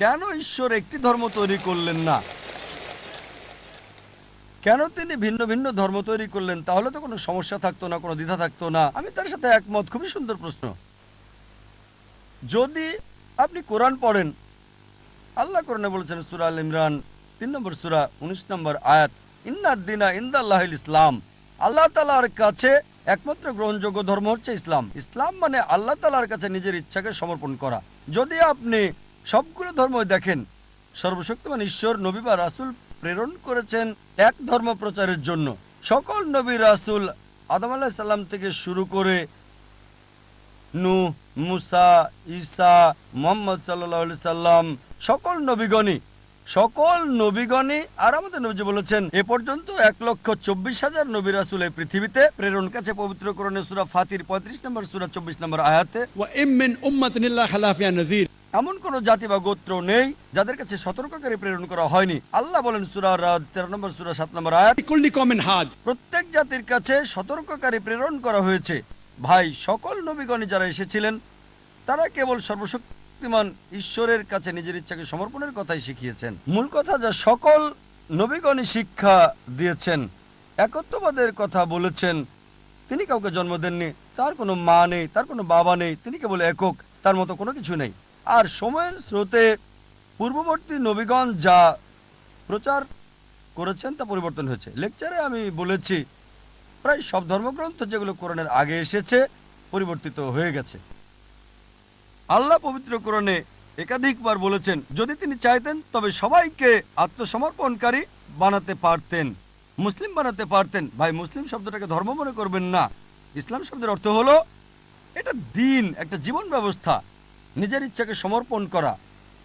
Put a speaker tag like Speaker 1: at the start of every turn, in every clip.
Speaker 1: কেন
Speaker 2: ঈশ্বর একটি ধর্ম তৈরি করলেন না? কেন তিনি ভিন্ন ভিন্ন ধর্ম তৈরি করলেন? তাহলে তো কোনো সমস্যা থাকতো না, কোনো দ্বিধা থাকতো না। আমি তার সাথে একমত, খুবই সুন্দর প্রশ্ন। যদি আপনি কোরআন পড়েন, আল্লাহ কোরআনে বলেছেন সুরা আল ইমরান, তিন নম্বর সুরা, উনিশ নম্বর আয়াত ইন্নাদ্দিনা ইন্দাল্লাহ ইসলাম আল্লাহ তালার কাছে একমাত্র গ্রহণযোগ্য ধর্ম হচ্ছে ইসলাম। ইসলাম মানে আল্লাহ তালার কাছে নিজের ইচ্ছাকে সমর্পণ করা। যদি আপনি সবগুলো ধর্ম দেখেন, সর্বশক্তিমান ঈশ্বর, নবী বা রাসুল প্রেরণ করেছেন এক ধর্ম প্রচারের জন্য। সকল নবী, রাসুল আদম আলাহ সাল্লাম থেকে শুরু করে নু মুসা, ঈসা, মোহাম্মদ সাল্লাহ সাল্লাম, সকল নবীগণই সকল নবীগণই আর আমাদের নবী বলেছেন এ পর্যন্ত এক লক্ষ চব্বিশ হাজার নবী রাসুল এই পৃথিবীতে প্রেরণ কাছে পবিত্র করণে সুরা ফাতির পঁয়ত্রিশ নম্বর সুরা চব্বিশ নম্বর আয়াতে এমন কোন জাতি বা গোত্র নেই যাদের কাছে সতর্ককারী প্রেরণ করা হয়নি। আল্লাহ বলেন সুরা রাত তেরো নম্বর সুরা সাত নম্বর আয়াত প্রত্যেক জাতির কাছে সতর্ককারী প্রেরণ করা হয়েছে। ভাই সকল নবীগণে যারা এসেছিলেন তারা কেবল সর্বশক্তি সর্বশক্তিমান ঈশ্বরের কাছে নিজের ইচ্ছাকে সমর্পণের কথাই শিখিয়েছেন। মূল কথা যা সকল নবীগণই শিক্ষা দিয়েছেন, একত্ববাদের কথা বলেছেন, তিনি কাউকে জন্ম দেননি, তার কোনো মা নেই, তার কোনো বাবা নেই, তিনি কেবল একক, তার মতো কোনো কিছু নেই। আর সময়ের স্রোতে পূর্ববর্তী নবীগণ যা প্রচার করেছেন তা পরিবর্তন হয়েছে। লেকচারে আমি বলেছি, প্রায় সব ধর্মগ্রন্থ যেগুলো কোরআনের আগে এসেছে, পরিবর্তিত হয়ে গেছে। আল্লাহ পবিত্র কোরআনে একাধিকবার বলেছেন, যদি তিনি চাইতেন, তবে সবাইকে আত্মসমর্পণকারী বানাতে পারতেন। মুসলিম বানাতে পারতেন। ভাই, মুসলিম শব্দটাকে ধর্ম মনে করবেন না। ইসলাম শব্দের অর্থ হলো, এটা দিন, একটা জীবন ব্যবস্থা, নিজের ইচ্ছাকে সমর্পণ করা।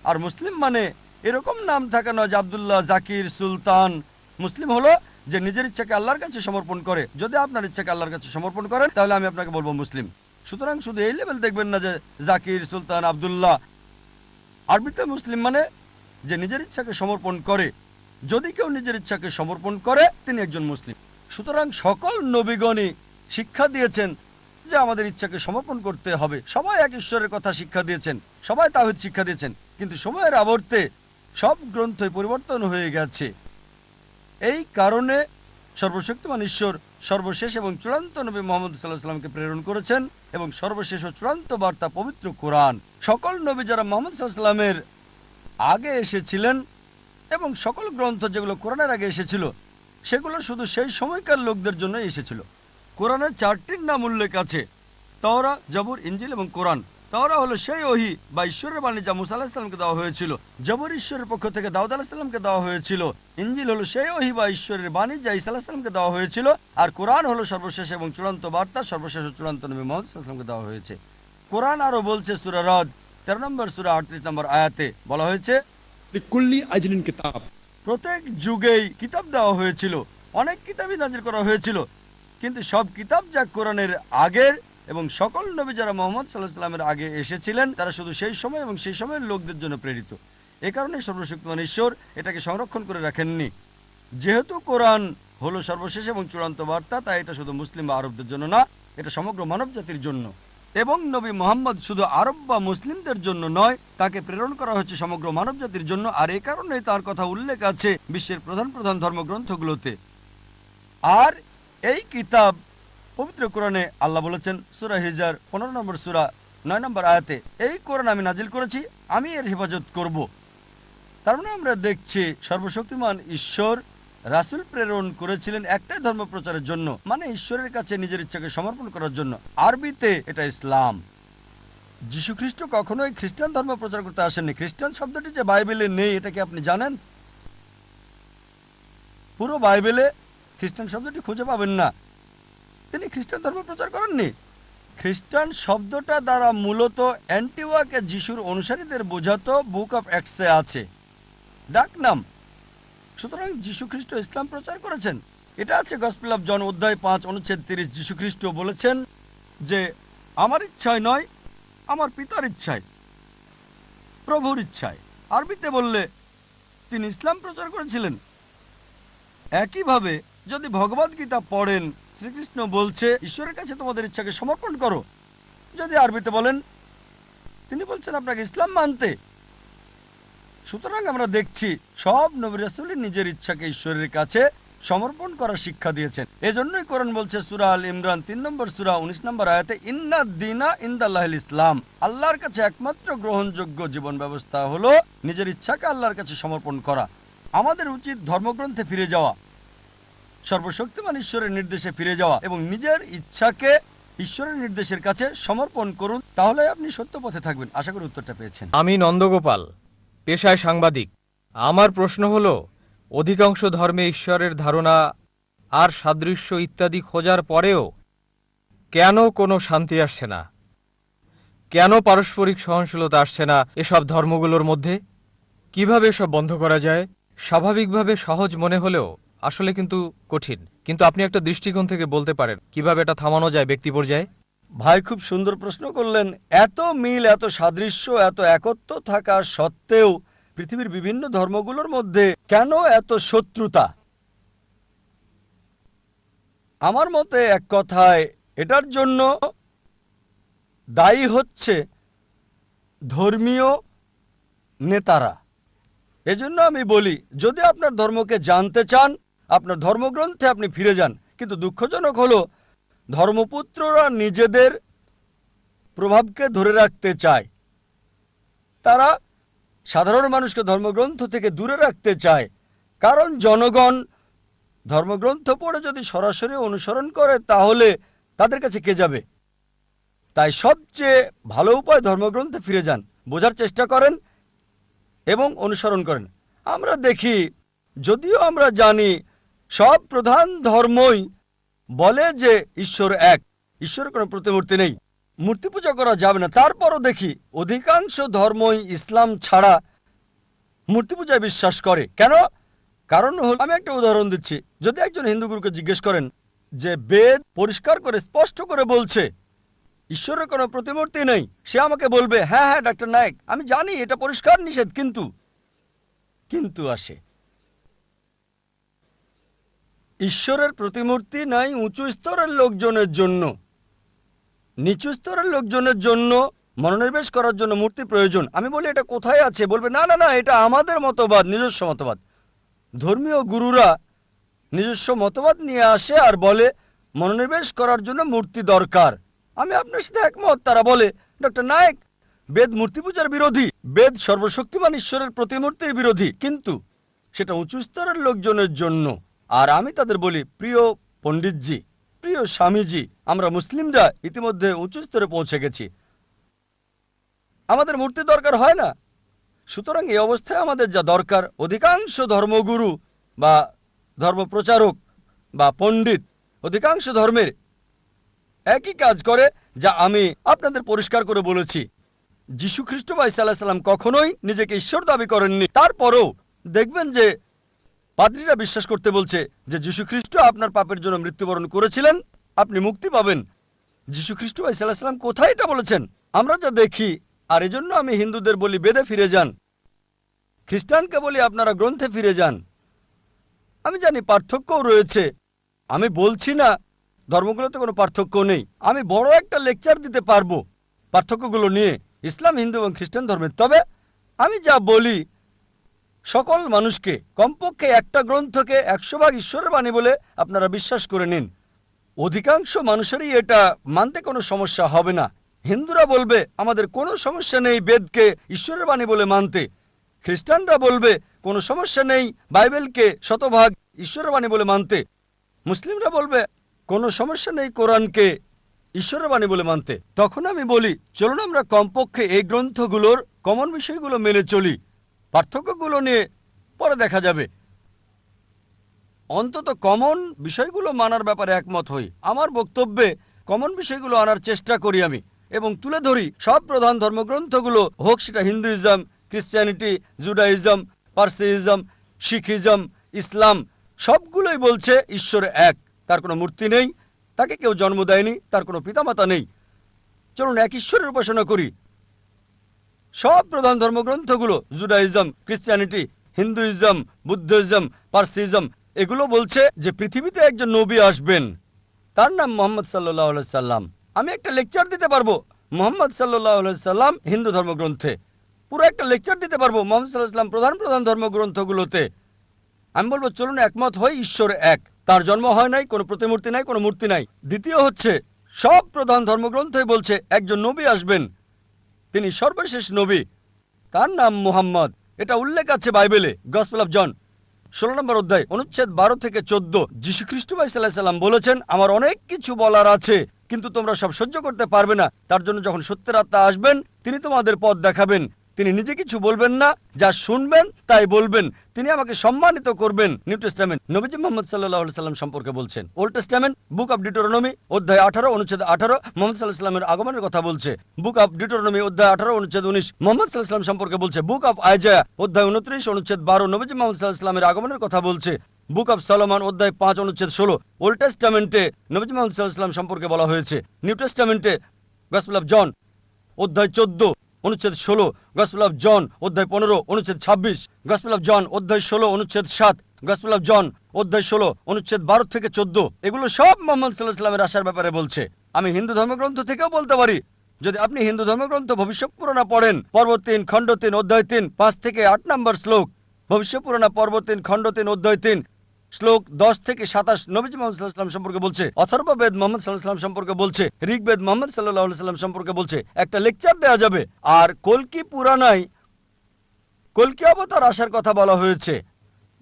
Speaker 2: আর মুসলিম মানে এরকম নাম থাকা নয় যে আবদুল্লাহ, জাকির, সুলতান। মুসলিম হলো যে নিজের ইচ্ছাকে আল্লাহর কাছে সমর্পণ করে। যদি আপনার ইচ্ছাকে আল্লাহর কাছে সমর্পণ করেন, তাহলে আমি আপনাকে বলব মুসলিম। সুতরাং শুধু এই লেভেল দেখবেন না যে জাকির, সুলতান, আবদুল্লাহ। আরবিতে মুসলিম মানে যে নিজের ইচ্ছাকে সমর্পণ করে। যদি কেউ নিজের ইচ্ছাকে সমর্পণ করে, তিনি একজন মুসলিম। সুতরাং সকল নবীগণই শিক্ষা দিয়েছেন যে আমাদের ইচ্ছাকে সমর্পণ করতে হবে। সবাই এক ঈশ্বরের কথা শিক্ষা দিয়েছেন। সবাই তাহিদ শিক্ষা দিয়েছেন। কিন্তু সময়ের আবর্তে সব গ্রন্থই পরিবর্তন হয়ে গেছে। এই কারণে সর্বশক্তিমান ঈশ্বর সর্বশেষ এবং চূড়ান্ত নবী মোহাম্মদ সাল্লাহ সাল্লামকে প্রেরণ করেছেন। এবং সর্বশেষ ও চূড়ান্ত বার্তা পবিত্র কোরআন। সকল নবী যারা মোহাম্মদ সাল্লামের আগে এসেছিলেন এবং সকল গ্রন্থ যেগুলো কোরআনের আগে এসেছিল, সেগুলো শুধু সেই সময়কার লোকদের জন্য এসেছিল। কোরআনের চারটির নাম উল্লেখ আছে, তওরা, জবর ইঞ্জিল এবং কোরআন। তাওরা হলো সেই ওহি বা ঈশ্বরের বাণী যা মুসা আলাহিসামকে দেওয়া হয়েছিল। জবর ঈশ্বরের পক্ষ থেকে দাউদ আলাহিসামকে দেওয়া হয়েছিল। ইঞ্জিল হলো সেই ওহি বা ঈশ্বরের বাণী যা ইসা আলাহিসামকে দেওয়া হয়েছিল। আর কোরআন হলো সর্বশেষ এবং চূড়ান্ত বার্তা সর্বশেষ চূড়ান্ত নবী মোহাম্মদ দেওয়া হয়েছে। কোরআন আরও বলছে সুরা রদ তেরো নম্বর সুরা আটত্রিশ নম্বর আয়াতে বলা হয়েছে
Speaker 3: কিতাব।
Speaker 2: প্রত্যেক যুগেই কিতাব দেওয়া হয়েছিল। অনেক কিতাবই নাজির করা হয়েছিল। কিন্তু সব কিতাব যা কোরআনের আগের এবং সকল নবী যারা মোহাম্মদ সাল্লাহ সাল্লামের আগে এসেছিলেন, তারা শুধু সেই সময় এবং সেই সময়ের লোকদের জন্য প্রেরিত। এ কারণে সর্বশক্তিমান ঈশ্বর এটাকে সংরক্ষণ করে রাখেননি। যেহেতু কোরআন হলো সর্বশেষ এবং চূড়ান্ত বার্তা, তাই এটা শুধু মুসলিম বা আরবদের জন্য না, এটা সমগ্র মানব জাতির জন্য। এবং নবী মোহাম্মদ শুধু আরব বা মুসলিমদের জন্য নয়, তাকে প্রেরণ করা হয়েছে সমগ্র মানব জাতির জন্য, আর এই কারণে তার কথা উল্লেখ আছে বিশ্বের প্রধান প্রধান ধর্মগ্রন্থগুলোতে। আর এই কিতাব পবিত্র কোরআনে আল্লাহ বলেছেন, সুরা হিজার পনেরো নম্বর সুরা, নয় নম্বর আয়াতে, এই কোরআন আমি নাজিল করেছি, আমি এর হেফাজত করব। তার মানে আমরা দেখছি সর্বশক্তিমান ঈশ্বর রাসূল প্রেরণ করেছিলেন একটাই ধর্ম প্রচারের জন্য মানে ঈশ্বরের কাছে নিজের ইচ্ছাকে সমর্পণ করার জন্য। আরবিতে এটা ইসলাম। যীশু খ্রিস্ট কখনোই খ্রিস্টান ধর্ম প্রচার করতে আসেননি। খ্রিস্টান শব্দটি যে বাইবেলে নেই, এটা কি আপনি জানেন? পুরো বাইবেলে খ্রিস্টান শব্দটি খুঁজে পাবেন না। তিনি খ্রিস্টান ধর্ম প্রচার করেননি। খ্রিস্টান শব্দটা দ্বারা মূলত অ্যান্টিওয়াকে যিশুর অনুসারীদের বোঝাতো বুক অফ অ্যাক্টসে আছে। ডাক নাম। সুতরাং খ্রিস্ট ইসলাম প্রচার করেছেন। এটা আছে গসপিল অফ জন অধ্যায় পাঁচ, অনুচ্ছেদ তিরিশ। খ্রিস্ট বলেছেন যে, আমার ইচ্ছায় নয়, আমার পিতার ইচ্ছায়, প্রভুর ইচ্ছায়। আরবিতে বললে, তিনি ইসলাম প্রচার করেছিলেন। একইভাবে যদি ভগবদ্গীতা পড়েন শ্রীকৃষ্ণ বলছে, ঈশ্বরের কাছে তোমাদের ইচ্ছাকে সমর্পণ করো। যদি আরবিতে বলেন, তিনি বলছেন, আপনাকে ইসলাম মানতে। সুতরাং আমরা দেখছি, সব নবী রাসূলই নিজের ইচ্ছাকে ঈশ্বরের কাছে সমর্পণ করার শিক্ষা দিয়েছেন। এজন্যই কোরআন বলছে, সুরা আল ইমরান, তিন নম্বর সুরা, উনিশ নম্বর আয়াতে, ইন্না দিনা ইন্দাল্লাহ ইসলাম। আল্লাহর কাছে একমাত্র গ্রহণযোগ্য জীবন ব্যবস্থা হলো নিজের ইচ্ছাকে আল্লাহর কাছে সমর্পণ করা। আমাদের উচিত ধর্মগ্রন্থে ফিরে যাওয়া। সর্বশক্তিমান ঈশ্বরের নির্দেশে ফিরে যাওয়া এবং নিজের ইচ্ছাকে ঈশ্বরের নির্দেশের কাছে সমর্পণ করুন, তাহলে আপনি সত্য পথে থাকবেন। আশা করি উত্তরটা পেয়েছেন।
Speaker 4: আমি নন্দগোপাল, পেশায় সাংবাদিক। আমার প্রশ্ন হল, অধিকাংশ ধর্মে ঈশ্বরের ধারণা আর সাদৃশ্য ইত্যাদি খোঁজার পরেও কেন কোনো শান্তি আসছে না? কেন পারস্পরিক সহনশীলতা আসছে না এসব ধর্মগুলোর মধ্যে? কীভাবে এসব বন্ধ করা যায়? স্বাভাবিকভাবে সহজ মনে হলেও আসলে কিন্তু কঠিন। কিন্তু আপনি একটা দৃষ্টিকোণ থেকে বলতে পারেন, কীভাবে এটা থামানো যায় ব্যক্তি পর্যায়ে?
Speaker 2: ভাই, খুব সুন্দর প্রশ্ন করলেন। এত মিল, এত সাদৃশ্য, এত একত্ব থাকা সত্ত্বেও পৃথিবীর বিভিন্ন ধর্মগুলোর মধ্যে কেন এত শত্রুতা? আমার মতে এক কথায়, এটার জন্য দায়ী হচ্ছে ধর্মীয় নেতারা। এজন্য আমি বলি, যদি আপনার ধর্মকে জানতে চান আপনার ধর্মগ্রন্থে আপনি ফিরে যান। কিন্তু দুঃখজনক হলো, ধর্মপুত্ররা নিজেদের প্রভাবকে ধরে রাখতে চায়। তারা সাধারণ মানুষকে ধর্মগ্রন্থ থেকে দূরে রাখতে চায়। কারণ জনগণ ধর্মগ্রন্থ পড়ে যদি সরাসরি অনুসরণ করে, তাহলে তাদের কাছে কে যাবে? তাই সবচেয়ে ভালো উপায় ধর্মগ্রন্থে ফিরে যান, বোঝার চেষ্টা করেন এবং অনুসরণ করেন। আমরা দেখি, যদিও আমরা জানি সব প্রধান ধর্মই বলে যে ঈশ্বর এক। ঈশ্বরের কোনো প্রতিমূর্তি নেই। মূর্তি পূজা করা যাবে না। তারপরও দেখি, অধিকাংশ ধর্মই ইসলাম ছাড়া মূর্তি পূজায় বিশ্বাস করে। কেন? কারণ হল, আমি একটা উদাহরণ দিচ্ছি। যদি একজন হিন্দু গুরুকে জিজ্ঞেস করেন যে বেদ পরিষ্কার করে, স্পষ্ট করে বলছে, ঈশ্বরের কোনো প্রতিমূর্তি নেই সে আমাকে বলবে হ্যাঁ হ্যাঁ ডাক্তার নায়ক, আমি জানি এটা পরিষ্কার নিষেধ, কিন্তু কিন্তু আসে। ঈশ্বরের প্রতিমূর্তি নাই উঁচু স্তরের লোকজনের জন্য। নিচু স্তরের লোকজনের জন্য মনোনিবেশ করার জন্য মূর্তি প্রয়োজন। আমি বলি, এটা কোথায় আছে? বলবে, না না না, এটা আমাদের মতবাদ, নিজস্ব মতবাদ। ধর্মীয় গুরুরা নিজস্ব মতবাদ নিয়ে আসে আর বলে, মনোনিবেশ করার জন্য মূর্তি দরকার। আমি আপনার সাথে একমত। তারা বলে, ডক্টর নায়ক, বেদ মূর্তি পূজার বিরোধী। বেদ সর্বশক্তিমান ঈশ্বরের প্রতিমূর্তির বিরোধী। কিন্তু সেটা উঁচু স্তরের লোকজনের জন্য। আর আমি তাদের বলি, প্রিয় পণ্ডিতজি, প্রিয় স্বামীজি, আমরা মুসলিমরা ইতিমধ্যে উঁচু স্তরে পৌঁছে গেছি। আমাদের মূর্তি দরকার হয় না। সুতরাং এই অবস্থায় আমাদের যা দরকার, অধিকাংশ ধর্মগুরু বা ধর্মপ্রচারক বা পণ্ডিত অধিকাংশ ধর্মের একই কাজ করে, যা আমি আপনাদের পরিষ্কার করে বলেছি। যীশু খ্রিস্ট বা ইসাল্লাহ সাল্লাম কখনোই নিজেকে ঈশ্বর দাবি করেননি। তারপরও দেখবেন যে পাদ্রীরা বিশ্বাস করতে বলছে যে যীশু খ্রিস্ট আপনার পাপের জন্য মৃত্যুবরণ করেছিলেন, আপনি মুক্তি পাবেন। যীশু খ্রিস্ট বা কোথায় এটা বলেছেন? আমরা যা দেখি, আর এজন্য আমি হিন্দুদের বলি, বেদে ফিরে যান। খ্রিস্টানকে বলি, আপনারা গ্রন্থে ফিরে যান। আমি জানি পার্থক্যও রয়েছে। আমি বলছি না, ধর্মগুলোতে কোনো পার্থক্য নেই। আমি বড় একটা লেকচার দিতে পারব পার্থক্যগুলো নিয়ে, ইসলাম, হিন্দু এবং খ্রিস্টান ধর্মের। তবে আমি যা বলি সকল মানুষকে কমপক্ষে একটা গ্রন্থকে একশো ভাগ ঈশ্বরের বাণী বলে আপনারা বিশ্বাস করে নিন। অধিকাংশ মানুষেরই এটা মানতে কোনো সমস্যা হবে না। হিন্দুরা বলবে, আমাদের কোনো সমস্যা নেই বেদকে ঈশ্বরের বাণী বলে মানতে। খ্রিস্টানরা বলবে, কোনো সমস্যা নেই বাইবেলকে শতভাগ ঈশ্বরের বাণী বলে মানতে। মুসলিমরা বলবে, কোনো সমস্যা নেই কোরআনকে ঈশ্বরের বাণী বলে মানতে। তখন আমি বলি, চলুন আমরা কমপক্ষে এই গ্রন্থগুলোর কমন বিষয়গুলো মেনে চলি। পার্থক্যগুলো নিয়ে পরে দেখা যাবে। অন্তত কমন বিষয়গুলো মানার ব্যাপারে একমত হই। আমার বক্তব্যে কমন বিষয়গুলো আনার চেষ্টা করি আমি এবং তুলে ধরি সব প্রধান ধর্মগ্রন্থগুলো, হোক সেটা Hinduism Christianity Judaism Parsiism Sikhism, Islam, সবগুলোই বলছে ঈশ্বর এক, তার কোনো মূর্তি নেই, তাকে কেউ জন্ম দেয়নি, তার কোনো পিতামাতা নেই। চলুন এক ঈশ্বরের উপাসনা করি। সব প্রধান ধর্মগ্রন্থগুলো, Judaism Christianity Hinduism, Buddhism, Parsiism, এগুলো বলছে যে পৃথিবীতে একজন নবী আসবেন। তার নাম মোহাম্মদ সাল্লাহ সাল্লাম। আমি একটা লেকচার দিতে পারব মোহাম্মদ সাল্লাহ সাল্লাম হিন্দু ধর্মগ্রন্থে। পুরো একটা লেকচার দিতে পারব মোহাম্মদ সাল্লাহ সাল্লাম প্রধান প্রধান ধর্মগ্রন্থগুলোতে। আমি বলব, চলুন একমত হই, ঈশ্বর এক। তার জন্ম হয় নাই, কোনো প্রতিমূর্তি নাই, কোনো মূর্তি নাই। দ্বিতীয় হচ্ছে, সব প্রধান ধর্মগ্রন্থই বলছে, একজন নবী আসবেন। তিনি সর্বশেষ নবী। তার নাম মুহাম্মদ। এটা উল্লেখ আছে বাইবেলে গসপেল অফ জন ষোলো নম্বর অধ্যায়, অনুচ্ছেদ বারো থেকে চোদ্দ যীশু খ্রিস্ট ভাই সাল্লাহ সাল্লাম বলেছেন, আমার অনেক কিছু বলার আছে, কিন্তু তোমরা সব সহ্য করতে পারবে না। তার জন্য যখন সত্যের আত্মা আসবেন, তিনি তোমাদের পথ দেখাবেন। তিনি নিজে কিছু বলবেন না, যা শুনবেন তাই বলবেন। তিনি আমাকে সম্মানিত করবেন। New Testament. নবীজি মোহাম্মদ সাল্লাহ সাল্লাম সম্পর্কে বলছেন। Old Testament, book of Deuteronomy অধ্যায় আঠারো, অনুচ্ছেদ আঠারো, মোহাম্মদ সাল্লাহ সাল্লামের আগমনের কথা বলছে। বুক অফ ডিটোরনমি অধ্যায় আঠারো, অনুচ্ছেদ উনিশ, মোহাম্মদ সাল্লাহ সম্পর্কে বলছে। বুক অফ আইজায়া, অধ্যায় উনত্রিশ, অনুচ্ছেদ বারো, নবীজি মোহাম্মদ সাল্লাহ সাল্লামের আগমনের কথা বলছে। বুক অফ সলোমান, অধ্যায় পাঁচ, অনুচ্ছেদ ষোলো, ওল্ড টেস্টামেন্টে নবীজি মোহাম্মদ সাল্লাহ সাল্লাম সম্পর্কে বলা হয়েছে। নিউ টেস্টামেন্টে, গসপেল অফ জন, অধ্যায় চোদ্দ অনুচ্ছেদ ষোলো গসপেল অফ জন অধ্যায় পনেরো, অনুচ্ছেদ ছাব্বিশ গসপেল অফ জন অধ্যায় ষোলো, অনুচ্ছেদ সাত গসপেল অফ জন অধ্যায় ষোলো, অনুচ্ছেদ বারো থেকে চোদ্দ। এগুলো সব মোহাম্মদ সাল্লাহ সাল্লামের আসার ব্যাপারে বলছে। আমি হিন্দু ধর্মগ্রন্থ থেকেও বলতে পারি। যদি আপনি হিন্দু ধর্মগ্রন্থ ভবিষ্যৎ পুরাণা পড়েন পর্ব তিন, খণ্ড তিন, অধ্যায় তিন, পাঁচ থেকে আট নম্বর শ্লোক। ভবিষ্যৎ পুরাণা পর্ব তিন, খণ্ড তিন, অধ্যায় তিন শ্লোক দশ থেকে সাতাশ নবীজ মোহাম্মদ সাল্লাহাম সম্পর্কে বলছে অথর্ববেদ মোহাম্মদ সাল্লাহ সাল্লাম সম্পর্কে বলছে, ঋগ্বেদ মোহাম্মদ সাল্লাহ সাল্লাম সম্পর্কে বলছে, একটা লেকচার দেওয়া যাবে। আর কলকি পুরানায় কলকি অবতার আসার কথা বলা হয়েছে।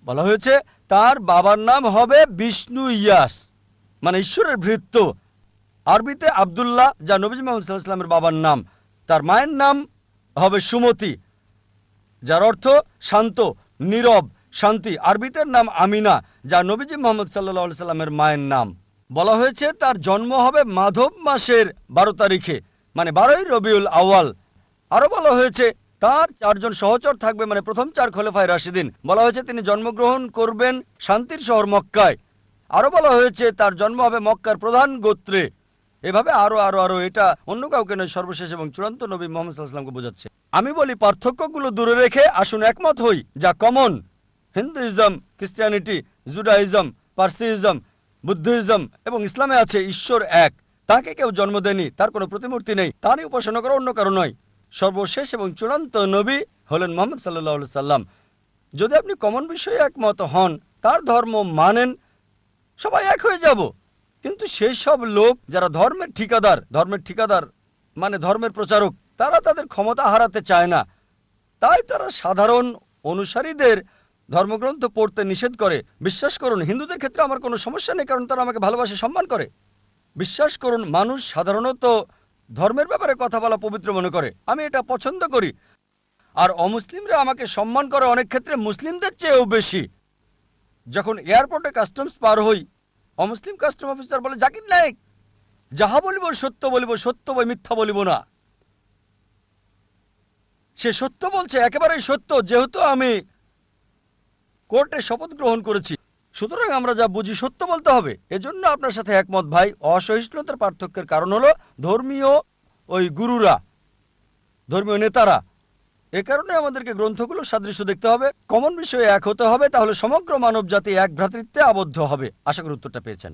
Speaker 2: বলা হয়েছে, তার বাবার নাম হবে বিষ্ণু ইয়াস মানে ঈশ্বরের ভৃত্য। আরবিতে আব্দুল্লাহ, যা নবীজ মোহাম্মদ সাল্লাহ সাল্লামের বাবার নাম। তার মায়ের নাম হবে সুমতি, যার অর্থ শান্ত, নীরব, শান্তি। আরবিতের নাম আমিনা যা নবীজি মোহাম্মদ সাল্লাহ সাল্লামের মায়ের নাম। বলা হয়েছে, তার জন্ম হবে মাধব মাসের বারো তারিখে মানে বারোই রবিউল আওয়াল আরও বলা হয়েছে, তার চারজন সহচর থাকবে মানে প্রথম চার খলেফায় রাশিদিন। বলা হয়েছে, তিনি জন্মগ্রহণ করবেন শান্তির শহর মক্কায়। আরও বলা হয়েছে, তার জন্ম হবে মক্কার প্রধান গোত্রে। এভাবে আরও আরও আরও এটা অন্য কাউকে নয়, সর্বশেষ এবং চূড়ান্ত নবী মোহাম্মদ সাল্লামকে বোঝাচ্ছে। আমি বলি, পার্থক্যগুলো দূরে রেখে আসুন, একমত হই, যা common Hinduism Christianity Judaism Parsiism Buddhism এবং ইসলামে আছে ঈশ্বর এক। তাকে কেউ জন্ম দেয়নি, তার কোনো প্রতিমূর্তি নেই, তারই উপাসনা করা অন্য কারও নয়। সর্বশেষ এবং চূড়ান্ত নবী হলেন মোহাম্মদ সাল্লাহ সাল্লাম। যদি আপনি কমন বিষয়ে একমত হন, তার ধর্ম মানেন, সবাই এক হয়ে যাব। কিন্তু সেই সব লোক যারা ধর্মের ঠিকাদার ধর্মের ঠিকাদার মানে ধর্মের প্রচারক, তারা তাদের ক্ষমতা হারাতে চায় না। তাই তারা সাধারণ অনুসারীদের ধর্মগ্রন্থ পড়তে নিষেধ করে, বিশ্বাস করুন, হিন্দুদের ক্ষেত্রে আমার কোনো সমস্যা নেই, কারণ তারা আমাকে ভালোবাসে, সম্মান করে। বিশ্বাস করুন, মানুষ সাধারণত ধর্মের ব্যাপারে কথা বলা পবিত্র মনে করে। আমি এটা পছন্দ করি। আর অমুসলিমরা আমাকে সম্মান করে অনেক ক্ষেত্রে মুসলিমদের চেয়েও বেশি। যখন এয়ারপোর্টে কাস্টমস পার হই, অমুসলিম কাস্টম অফিসার বলে, জাকির নায়ক, যাহা বলিব সত্য বলিব, সত্য বই মিথ্যা বলিব না। সে সত্য বলছে, একেবারেই সত্য। যেহেতু আমি কোর্টে শপথ গ্রহণ করেছি। সুতরাং আমরা যা বুঝি সত্য বলতে হবে। এজন্য আপনার সাথে একমত, ভাই। অসহিষ্ণুতার পার্থক্যের কারণ হলো ধর্মীয় ওই গুরুরা, ধর্মীয় নেতারা। এ কারণে আমাদেরকে গ্রন্থগুলো সাদৃশ্য দেখতে হবে। কমন বিষয়ে এক হতে হবে, তাহলে সমগ্র মানব জাতি এক ভ্রাতৃত্বে আবদ্ধ হবে। আশা করি উত্তরটা পেয়েছেন।